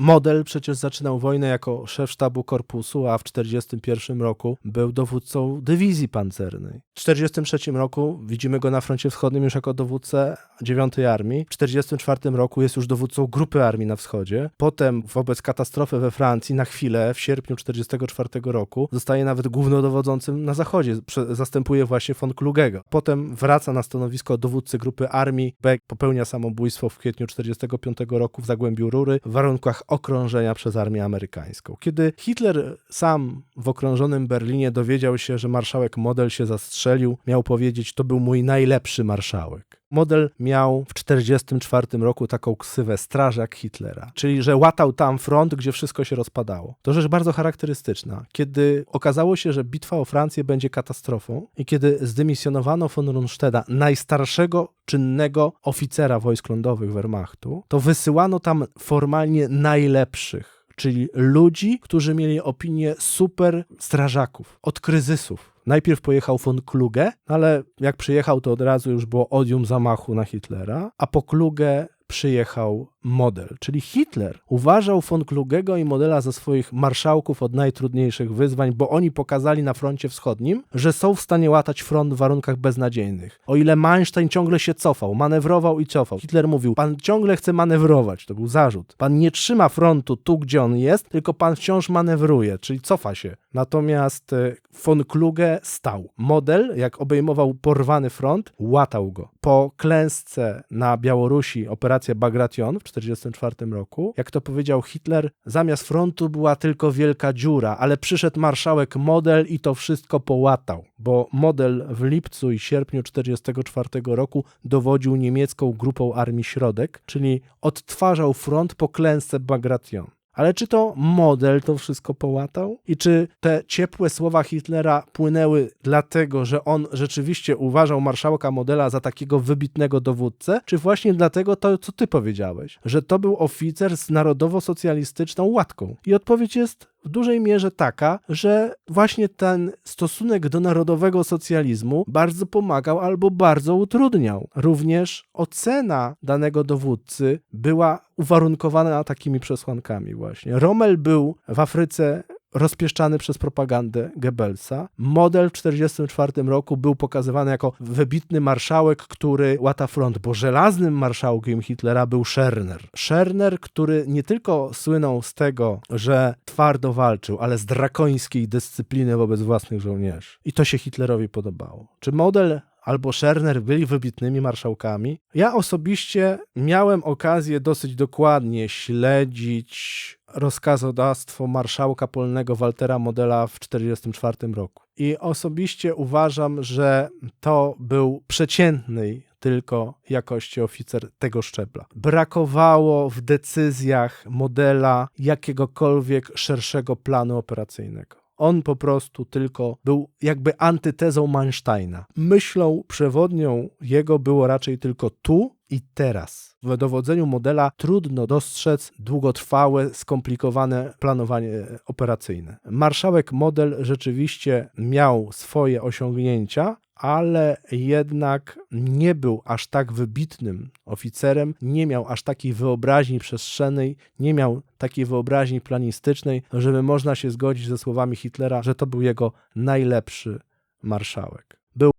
Model przecież zaczynał wojnę jako szef sztabu korpusu, a w 1941 roku był dowódcą dywizji pancernej. W 1943 roku widzimy go na froncie wschodnim już jako dowódcę 9 Armii. W 1944 roku jest już dowódcą grupy armii na wschodzie. Potem wobec katastrofy we Francji na chwilę w sierpniu 1944 roku zostaje nawet głównodowodzącym na zachodzie. Zastępuje właśnie von Klugego. Potem wraca na stanowisko dowódcy grupy armii. Beck popełnia samobójstwo w kwietniu 1945 roku w Zagłębiu Rury w warunkach okrążenia przez armię amerykańską. Kiedy Hitler sam w okrążonym Berlinie dowiedział się, że marszałek Model się zastrzelił, miał powiedzieć, to był mój najlepszy marszałek. Model miał w 1944 roku taką ksywę strażak Hitlera, czyli że łatał tam front, gdzie wszystko się rozpadało. To rzecz bardzo charakterystyczna. Kiedy okazało się, że bitwa o Francję będzie katastrofą i kiedy zdymisjonowano von Rundstedta, najstarszego czynnego oficera wojsk lądowych Wehrmachtu, to wysyłano tam formalnie najlepszych czyli ludzi, którzy mieli opinię super strażaków od kryzysów. Najpierw pojechał von Kluge, ale jak przyjechał, to od razu już było odium zamachu na Hitlera, a po Kluge przyjechał Model, czyli Hitler uważał von Klugego i Modela za swoich marszałków od najtrudniejszych wyzwań, bo oni pokazali na froncie wschodnim, że są w stanie łatać front w warunkach beznadziejnych. O ile Manstein ciągle się cofał, manewrował i cofał. Hitler mówił, pan ciągle chce manewrować, to był zarzut. Pan nie trzyma frontu tu, gdzie on jest, tylko pan wciąż manewruje, czyli cofa się. Natomiast e, von Kluge stał. Model, jak obejmował porwany front, łatał go. Po klęsce na Białorusi, operacja Bagration w 1944 roku, jak to powiedział Hitler, zamiast frontu była tylko wielka dziura, ale przyszedł marszałek Model i to wszystko połatał, bo Model w lipcu i sierpniu 1944 roku dowodził niemiecką grupą Armii Środek, czyli odtwarzał front po klęsce Bagration. Ale czy to model to wszystko połatał? I czy te ciepłe słowa Hitlera płynęły dlatego, że on rzeczywiście uważał marszałka modela za takiego wybitnego dowódcę, czy właśnie dlatego to, co ty powiedziałeś, że to był oficer z narodowo-socjalistyczną łatką? I odpowiedź jest w dużej mierze taka, że właśnie ten stosunek do narodowego socjalizmu bardzo pomagał albo bardzo utrudniał. Również ocena danego dowódcy była uwarunkowana takimi przesłankami właśnie. Rommel był w Afryce rozpieszczany przez propagandę Goebbelsa. Model w 1944 roku był pokazywany jako wybitny marszałek, który łata front, bo żelaznym marszałkiem Hitlera był Scherner. Scherner, który nie tylko słynął z tego, że twardo walczył, ale z drakońskiej dyscypliny wobec własnych żołnierzy. I to się Hitlerowi podobało. Czy model albo Scherner byli wybitnymi marszałkami. Ja osobiście miałem okazję dosyć dokładnie śledzić rozkazodawstwo marszałka polnego Waltera Modela w 1944 roku. I osobiście uważam, że to był przeciętnej tylko jakości oficer tego szczebla. Brakowało w decyzjach modela jakiegokolwiek szerszego planu operacyjnego. On po prostu tylko był jakby antytezą Mansteina. Myślą przewodnią jego było raczej tylko tu i teraz. W dowodzeniu modela trudno dostrzec długotrwałe, skomplikowane planowanie operacyjne. Marszałek model rzeczywiście miał swoje osiągnięcia, ale jednak nie był aż tak wybitnym oficerem, nie miał aż takiej wyobraźni przestrzennej, nie miał takiej wyobraźni planistycznej, żeby można się zgodzić ze słowami Hitlera, że to był jego najlepszy marszałek.